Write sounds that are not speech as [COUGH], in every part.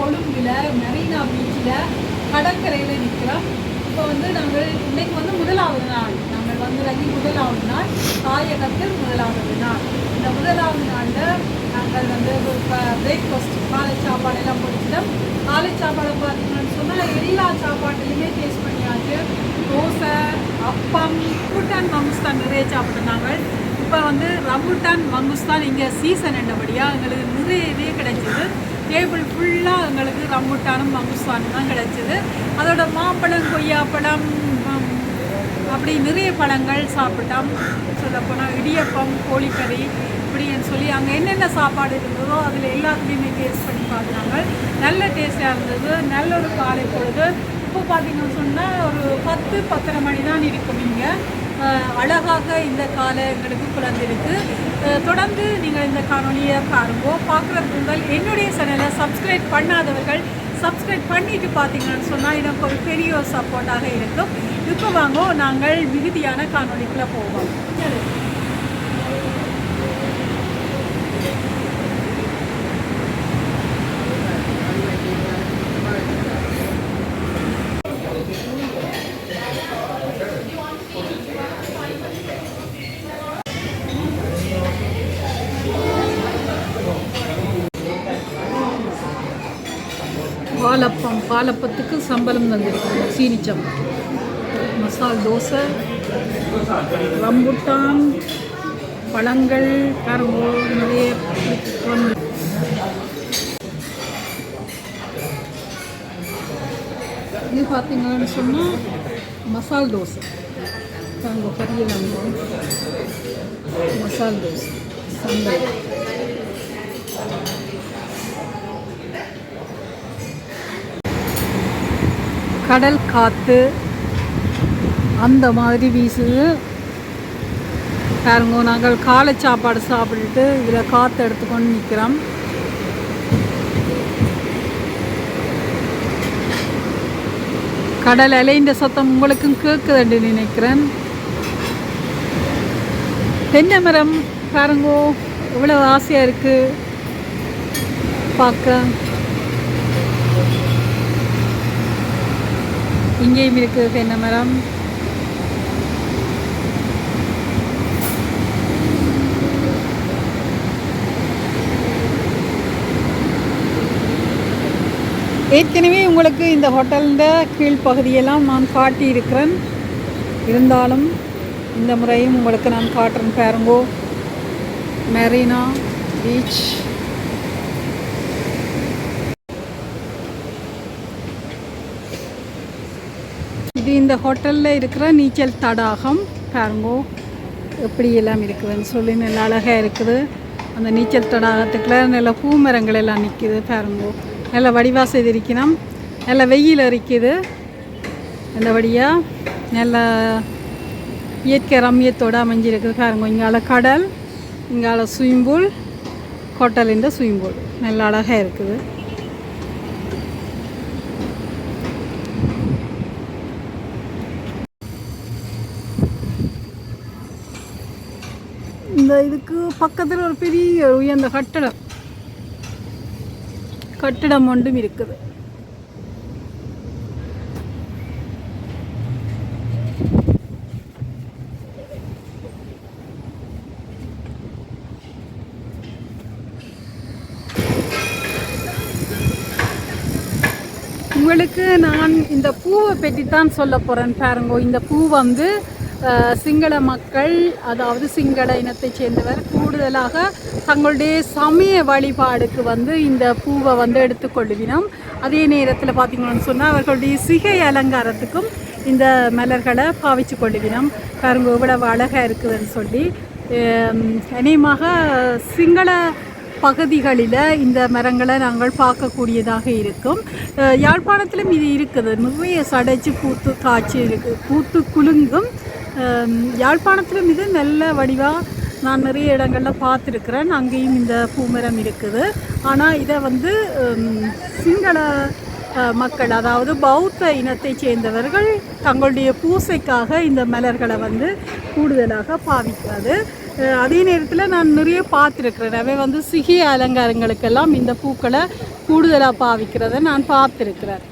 கொழும்பில் மெரினா பீச்சில் கடற்கரையில் நிற்கிறோம் இப்போ வந்து நாங்கள் இன்னைக்கு வந்து முதலாவது நாள். நாங்கள் வந்து இறங்கி முதலாவது நாள் தாயகத்தில் முதலாவது நாள். இந்த முதலாவது நாளில் நாங்கள் வந்து இப்போ பிரேக்ஃபாஸ்ட் காலை சாப்பாடு எல்லாம் முடிச்சிட்டோம். காலை சாப்பாடு பார்த்தீங்கன்னு சொன்னால் எல்லா சாப்பாட்டுலையுமே டேஸ்ட் பண்ணியாச்சு. தோசை அப்பம் ரம்புட்டான் மங்குஸ்தான் நிறைய சாப்பிட்டோம் நாங்கள் இப்போ வந்து ரம்புட்டான் மங்குஸ்தான் இங்கே சீசன் என்னபடியாக எங்களுக்கு நிறையவே கிடைச்சிது. டேபிள் ஃபுல்லாக எங்களுக்கு ரம்புட்டானும் மங்குஸ்தானும் தான் கிடச்சிது. அதோட மாம்பழம் கொய்யாப்பழம் அப்படி நிறைய பழங்கள் சாப்பிட்டோம். சொல்லப்போனால் இடியப்பம் கோழிக்கறி இப்படின்னு சொல்லி அங்கே என்னென்ன சாப்பாடு இருந்ததோ அதில் எல்லாத்துலேயுமே டேஸ்ட் பண்ணி பார்த்தாங்க. நல்ல டேஸ்ட்டாக இருந்தது. நல்ல ஒரு காலை பொழுது இப்போ பார்த்தீங்கன்னு சொன்னால் ஒரு பத்து பத்தரை மணி தான் இருக்கும் இங்கே. அழகாக இந்த காலை எங்களுக்கு குழந்திருக்கு தொடர்ந்து நீங்கள் இந்த காணொலியை பாருங்கோ பார்க்குறது முதல் என்னுடைய சேனலை சப்ஸ்கிரைப் பண்ணாதவர்கள் சப்ஸ்கிரைப் பண்ணிட்டு பார்த்தீங்கன்னு சொன்னால் எனக்கு ஒரு பெரிய ஒரு சப்போர்ட்டாக இருக்கும். இப்போ வாங்கோ நாங்கள் மிகுதியான காணொலிக்குள்ளே போவோம். பாலப்பம் பாலப்பத்துக்கு சம்பளம் தந்திருக்காங்க. சீனிச்சம் மசால் தோசை ரம்புட்டான் பழங்கள் கரும்பு நிறைய இது பார்த்தீங்கன்னு சொன்னால் மசால் தோசை. நாங்கள் பெரிய மசால் தோசை. சம்பளம். கடல் காற்று அந்த மாதிரி வீசுது. பாருங்க நாங்கள் காலை சாப்பாடு சாப்பிட்டுட்டு இதில் காற்று எடுத்துக்கொண்டு நிற்கிறோம் கடல் அலைன்ற சத்தம் உங்களுக்கும் கேட்குதுன்னு நினைக்கிறேன். தென்னை மரம் பாருங்கோ எவ்வளோ ஆசையாக இருக்குது பார்க்க. இங்கேயும் இருக்குது தென்னை மரம்? ஏற்கனவே உங்களுக்கு இந்த ஹோட்டலில் கீழ்ப்பகுதியெல்லாம் நான் காட்டியிருக்கிறேன். இருந்தாலும் இந்த முறையும் உங்களுக்கு நான் காட்டுறேன் பாருங்கோ. மெரினா பீச். இந்த ஹோட்டலில் இருக்கிற நீச்சல் தடாகம் பாருங்கோ எப்படி எல்லாம் இருக்குதுன்னு சொல்லி நல்ல அழகாக இருக்குது. அந்த நீச்சல் தடாகத்துக்குள்ள நல்ல பூமரங்கள் எல்லாம் நிற்கிது பாருங்கோ. நல்ல வடிவா செய்திருக்கணும் நல்ல வெயில் அரிக்குது. அந்த வழியாக நல்ல இயற்கை ரம்யத்தோடு அமைஞ்சிருக்குது பாருங்க. இங்கால கடல் இங்கால ஸ்விம்பூல் ஹோட்டலிൻ്റെ ஸ்விம்பூல் நல்ல அழகாக இருக்குது. இந்த இதுக்கு பக்கத்தில் ஒரு பெரிய உயர்ந்த கட்டடம். கட்டடம் ஒன்றும் இருக்குது. உங்களுக்கு நான் இந்த பூவை பற்றி தான் சொல்ல போகிறேன் பாருங்க. இந்த பூ வந்து சிங்கள மக்கள் அதாவது சிங்கள இனத்தைச் சேர்ந்தவர் கூடுதலாக தங்களுடைய சமய வழிபாடுக்கு வந்து இந்த பூவை வந்து எடுத்துக்கொள்ளுவினோம் அதே நேரத்தில் பார்த்தீங்கன்னு சொன்னால் அவர்களுடைய சிகை அலங்காரத்துக்கும் இந்த மலர்களை பாவிச்சு கொள்ளுவினோம். பாருங்க இவ்வளவு அழகாக இருக்குதுன்னு சொல்லி. அநேகமாக சிங்கள பகுதிகளில் இந்த மரங்களை நாங்கள் பார்க்கக்கூடியதாக இருக்கும். யாழ்ப்பாணத்திலும் இது இருக்குது. நிறைய சடைச்சு பூத்து காய்ச்சி இருக்கு. பூத்து குலுங்கும் யாழ்ப்பாணத்தில் மிக நல்ல வடிவாக நான் நிறைய இடங்களில் பார்த்துருக்குறேன். அங்கேயும் இந்த பூமரம் இருக்குது. ஆனால் இதை வந்து சிங்கள மக்கள் அதாவது பௌத்த இனத்தைச் சேர்ந்தவர்கள் தங்களுடைய பூசைக்காக இந்த மலர்களை வந்து கூடுதலாக பாவிக்கிறது அதே நேரத்தில் நான் நிறைய பார்த்துருக்கிறேன். அவை வந்து சிகிய அலங்காரங்களுக்கெல்லாம் இந்த பூக்களை கூடுதலாக பாவிக்கிறத நான் பார்த்துருக்குறேன்.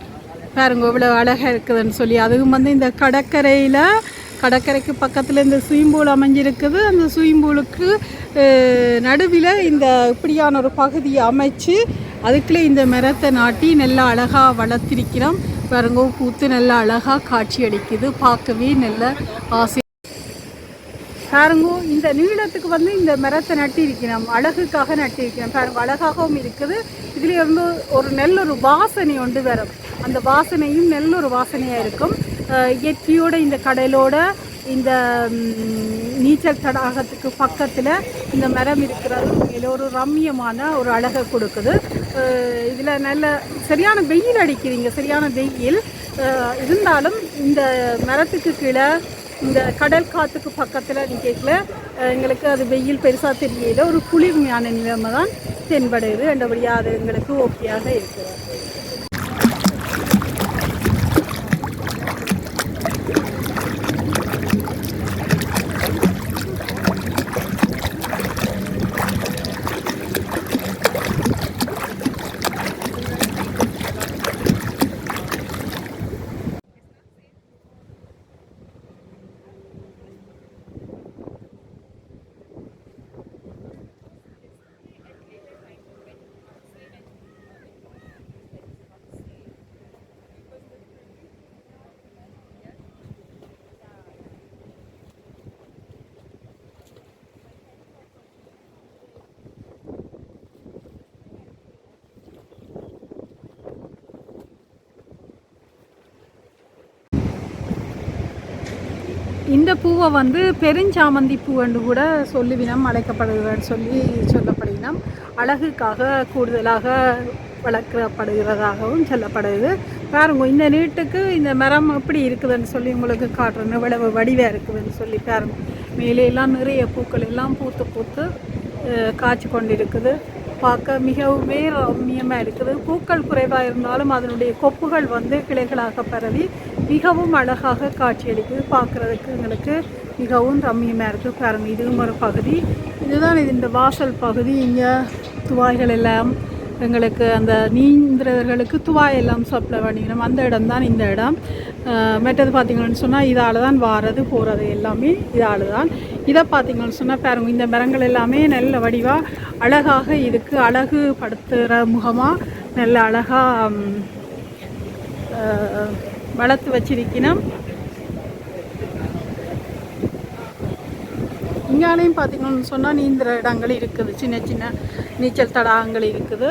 பாருங்க இவ்வளோ அழகாக இருக்குதுன்னு சொல்லி. அதுவும் வந்து இந்த கடற்கரையில் கடற்கரைக்கு பக்கத்தில் இந்த சுயம்பூல் அமைஞ்சிருக்குது. அந்த சுயம்பூலுக்கு நடுவில் இந்த இப்படியான ஒரு பகுதியை அமைச்சு அதுக்குள்ளே இந்த மரத்தை நாட்டி நல்லா அழகாக வளர்த்திருக்கிறோம். பாருங்க பூத்து நல்லா அழகாக காட்சி அளிக்குது. பார்க்கவே நல்ல ஆசை. பாருங்க இந்த நீளத்துக்கு வந்து இந்த மரத்தை நட்டிருக்கிறோம். அழகுக்காக நட்டிருக்கிறோம். பாருங்க அழகாகவும் இருக்குது. இதுல வந்து ஒரு நல்ல ஒரு வாசனை ஒன்று வரும் அந்த வாசனையும் நல்ல ஒரு வாசனையாக இருக்கும். இயற்கையோட இந்த கடலோட இந்த நீச்சல் தடாகத்துக்கு பக்கத்தில் இந்த மரம் இருக்கிறது. உண்மையில ஒரு ரம்மியமான ஒரு அழகை கொடுக்குது. இதில் நல்ல சரியான வெயில் அடிக்கிறீங்க சரியான வெயில். இருந்தாலும் இந்த மரத்துக்கு கீழே இந்த கடல் காற்றுக்கு பக்கத்தில் நிற்கல எங்களுக்கு அது வெயில் பெருசாக தெரியல. ஒரு குளிர்மையான நிலைமை தான் தென்படுது. என்றபடியாக அது எங்களுக்கு ஓகேயாக இருக்குது இந்த பூவை வந்து பெருஞ்சாமந்தி பூவென்று கூட சொல்லுவினம் அழைக்கப்படுகிறன்னு சொல்லி சொல்லப்படுகினம் அழகுக்காக கூடுதலாக வளர்க்கப்படுகிறதாகவும் சொல்லப்படுது பாருங்க இந்த நீட்டுக்கு இந்த மரம் எப்படி இருக்குதுன்னு சொல்லி உங்களுக்கு காட்டுறேன். இவ்வளவு வடிவாக இருக்குதுன்னு சொல்லி பாருங்க. மேலே எல்லாம் நிறைய பூக்கள் எல்லாம் பூத்து பூத்து காய்ச்சி கொண்டு இருக்குது பார்க்க மிகவுமே ரம்மியமாக இருக்குது. பூக்கள் குறைவாக இருந்தாலும் அதனுடைய கொப்புகள் வந்து கிளைகளாக பரவி மிகவும் அழகாக காட்சியளிக்குது. பார்க்குறதுக்கு எங்களுக்கு மிகவும் ரம்மியமாக இருக்குது பாருங்கள் இதுவும் ஒரு பகுதி. இதுதான் இது இந்த வாசல் பகுதி. இங்கே துவாய்கள் எல்லாம் எங்களுக்கு அந்த நீந்திரர்களுக்கு துவாய் எல்லாம் சப்ளை பண்ணிக்கணும் அந்த இடம் தான் இந்த இடம். மற்றது பார்த்திங்கன்னு சொன்னால் இதால் தான் வாரது போகிறது எல்லாமே இதால் தான் இதை பார்த்தீங்கன்னு சொன்னால் பாருங்க இந்த மரங்கள் எல்லாமே நல்ல வடிவாக அழகாக இதுக்கு அழகு படுத்துகிற முகமாக நல்ல அழகாக வளர்த்து வச்சிருக்கணும். இங்காலையும் பார்த்தீங்கன்னு சொன்னால் நீந்துற இடங்கள் இருக்குது. சின்ன சின்ன நீச்சல் தடாகங்கள் இருக்குது.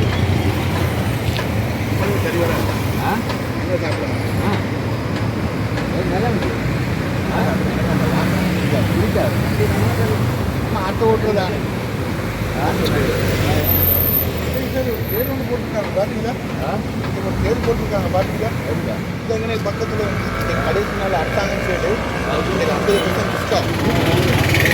சாப்பிடலாம். ஆட்டோ ஓட்டுறதா தேர் ஒன்று போட்டிருக்காங்க பார்த்தீங்களா தேர் போட்டிருக்காங்க பார்த்தீங்களா இது எங்கே பக்கத்தில் கடைசி நாள் அரசாங்கம் சைடு ஐம்பது பர்சன்ட் டிஸ்கவுண்ட்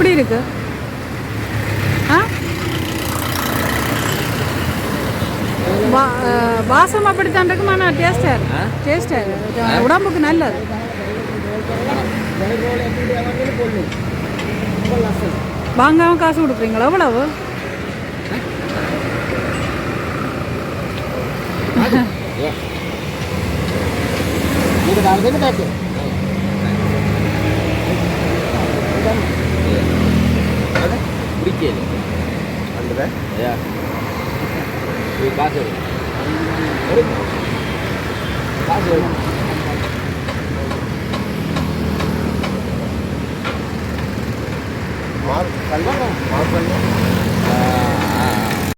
எப்படி இருக்கு? ஆ? வாசம் அப்படித்தான் இருக்கும்? ஆனால் டேஸ்டாக இருக்கு. டேஸ்டாக இருக்கு. உடம்புக்கு நல்லது. வாங்காம காசு கொடுக்குறீங்களா? எவ்வளவு? [LAUGHS] பிடிக்கல அந்த காசு காசு மார்க் மார்க் பண்ணி